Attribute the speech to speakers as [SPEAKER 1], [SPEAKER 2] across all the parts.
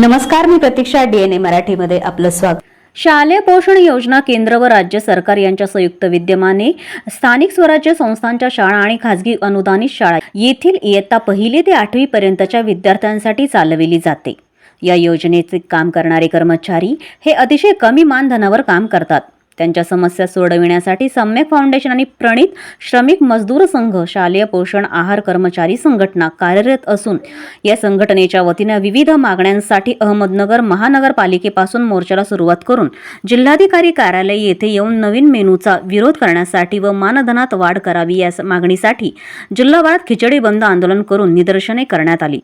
[SPEAKER 1] नमस्कार मी प्रतीक्षा डीएनए मराठीमध्ये आपलं स्वागत.
[SPEAKER 2] शालेय पोषण योजना केंद्र व राज्य सरकार यांच्या संयुक्त विद्यमाने स्थानिक स्वराज्य संस्थांच्या शाळा आणि खाजगी अनुदानित शाळा येथील इयत्ता पहिली ते आठवी पर्यंतच्या विद्यार्थ्यांसाठी चालविली जाते. या योजनेचे काम करणारे कर्मचारी हे अतिशय कमी मानधनावर काम करतात. त्यांच्या समस्या सोडविण्यासाठी सम्यक फाउंडेशन आणि प्रणित श्रमिक मजदूर संघ शालेय पोषण आहार कर्मचारी संघटना कार्यरत असून या संघटनेच्या वतीनं विविध मागण्यांसाठी अहमदनगर महानगरपालिकेपासून मोर्चाला सुरुवात करून जिल्हाधिकारी कार्यालय येथे येऊन नवीन मेनूचा विरोध करण्यासाठी व मानधनात वाढ करावी या मागणीसाठी जिल्हाभरात खिचडी बंद आंदोलन करून निदर्शने करण्यात आली.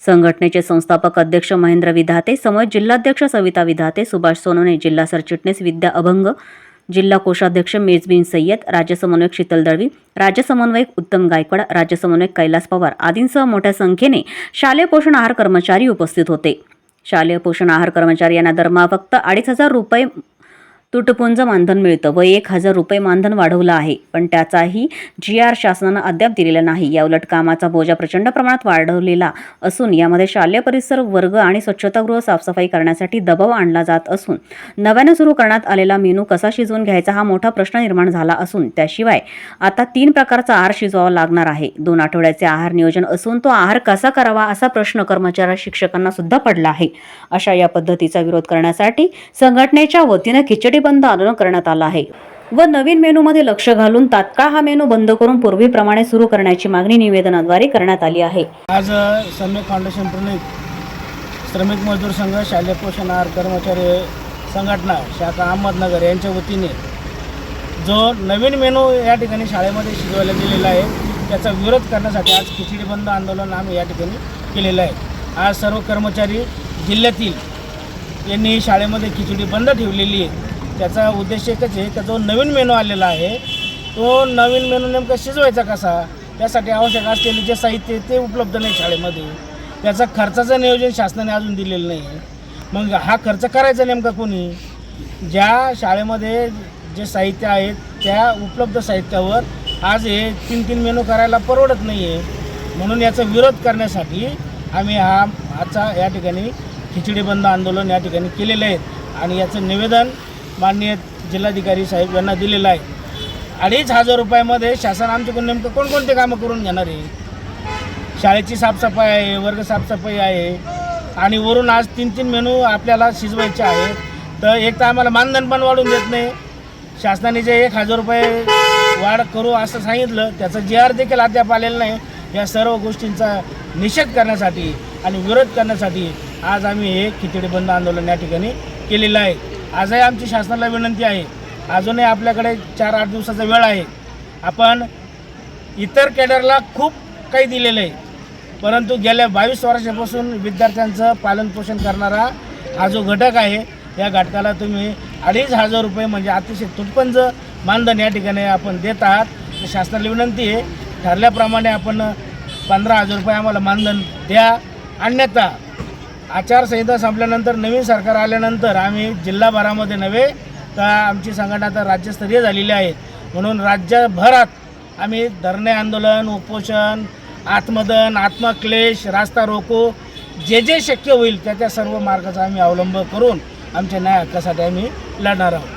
[SPEAKER 2] संघटनेचे संस्थापक अध्यक्ष महेंद्र विधाते समोर जिल्हाध्यक्ष सविता विधाते सुभाष सोनवणे जिल्हा सरचिटणीस विद्या अभंग जिल्हा कोषाध्यक्ष मेजबीन सय्यद राज्य समन्वयक शीतल दळवी राज्य समन्वयक उत्तम गायकवाड राज्य समन्वयक कैलास पवार आदींसह मोठ्या संख्येने शालेय पोषण आहार कर्मचारी उपस्थित होते. शालेय पोषण आहार कर्मचारी यांना दरमहा फक्त अडीच हजार रुपये तुटपुंज मानधन मिळतं व एक हजार रुपये मानधन वाढवलं आहे. पण त्याचाही जी आर शासनानं अद्याप दिलेला नाही. याउलट कामाचा बोजा प्रचंड प्रमाणात वाढवलेला असून यामध्ये शालेय परिसर वर्ग आणि स्वच्छतागृह साफसफाई करण्यासाठी दबाव आणला जात असून नव्यानं सुरू करण्यात आलेला मेनू कसा शिजवून घ्यायचा हा मोठा प्रश्न निर्माण झाला असून त्याशिवाय आता तीन प्रकारचा आहार शिजवावा लागणार आहे. दोन आठवड्याचे आहार नियोजन असून तो आहार कसा करावा असा प्रश्न कर्मचारी शिक्षकांना सुद्धा पडला आहे. अशा या पद्धतीचा विरोध करण्यासाठी संघटनेच्या वतीनं खिचडी बंद आंदोलन करण्यात आलं आहे. व नवीन मेनूमध्ये लक्ष घालून तात्काळ हा मेनू बंद करून पूर्वीप्रमाणे सुरू करण्याची मागणी निवेदनाद्वारे करण्यात आली आहे.
[SPEAKER 3] आज श्रमिक सम्यक फाउंडेशन प्रणित श्रमिक मजदूर संघ शालेय पोषण आहार कर्मचारी संघटना शाखा अहमदनगर यांच्या वतीने जो नवीन मेनू या ठिकाणी शाळेमध्ये शिजवायला गेलेला आहे त्याचा विरोध करण्यासाठी आज खिचडी बंद आंदोलन आम्ही या ठिकाणी केलेलं आहे. आज सर्व कर्मचारी जिल्ह्यातील यांनी शाळेमध्ये खिचडी बंद ठेवलेली आहे. त्याचा उद्देश एकच आहे का जो नवीन मेनू आलेला आहे तो नवीन मेनू नेमका शिजवायचा कसा? त्यासाठी आवश्यक असलेले जे साहित्य आहे ते उपलब्ध नाही शाळेमध्ये. त्याचा खर्चाचं नियोजन शासनाने अजून दिलेलं नाही. आहे मग हा खर्च करायचा नेमका कोणी? ज्या शाळेमध्ये जे साहित्य आहेत त्या उपलब्ध साहित्यावर आज हे तीन तीन मेनू करायला परवडत नाही आहे म्हणून याचा विरोध करण्यासाठी आम्ही हा आजचा या ठिकाणी खिचडी बंद आंदोलन या ठिकाणी केलेलं आहे. आणि याचं निवेदन माननीय जिल्हाधिकारी साहेब यांना दिलेला आहे. अडीच हजार रुपयामध्ये शासन आमच्याकडून नेमकं कोणकोणते कामं करून घेणार आहे? शाळेची साफसफाई आहे वर्ग साफसफाई आहे आणि वरून आज तीन तीन मेनू आपल्याला शिजवायचे आहेत. तर एक तर आम्हाला मानधन पण वाढून देत नाही. शासनाने जे एक हजार रुपये वाढ करू असं सांगितलं त्याचं जी आर देखील अद्याप आलेलं नाही. या सर्व गोष्टींचा निषेध करण्यासाठी आणि विरोध करण्यासाठी आज आम्ही हे खिचडी बंद आंदोलन या ठिकाणी केलेलं आहे. आजही आमची शासनाला विनंती आहे. अजूनही आपल्याकडे चार आठ दिवसाचा वेळ आहे. आपण इतर कॅडरला खूप काही दिलेलं आहे. परंतु गेल्या बावीस वर्षापासून विद्यार्थ्यांचं पालनपोषण करणारा हा जो घटक आहे या घटकाला तुम्ही अडीच हजार रुपये म्हणजे अतिशय तुटपंज मानधन या ठिकाणी आपण देत आहात. शासनाला विनंती आहे ठरल्याप्रमाणे आपण पंधरा हजार रुपये आम्हाला मानधन द्या. अन्यथा आचारसंहिता संपल्यानंतर नवीन सरकार आल्यानंतर आम्ही जिल्हाभरामध्ये नव्हे तर आमची संघटना आता राज्यस्तरीय झालेली आहे. म्हणून राज्यभरात आम्ही धरणे आंदोलन उपोषण आत्मदन आत्मक्लेश रास्ता रोको जे जे शक्य होईल त्या त्या सर्व मार्गाचा आम्ही अवलंब करून आमच्या न्याय हक्कासाठी आम्ही लढणार आहोत.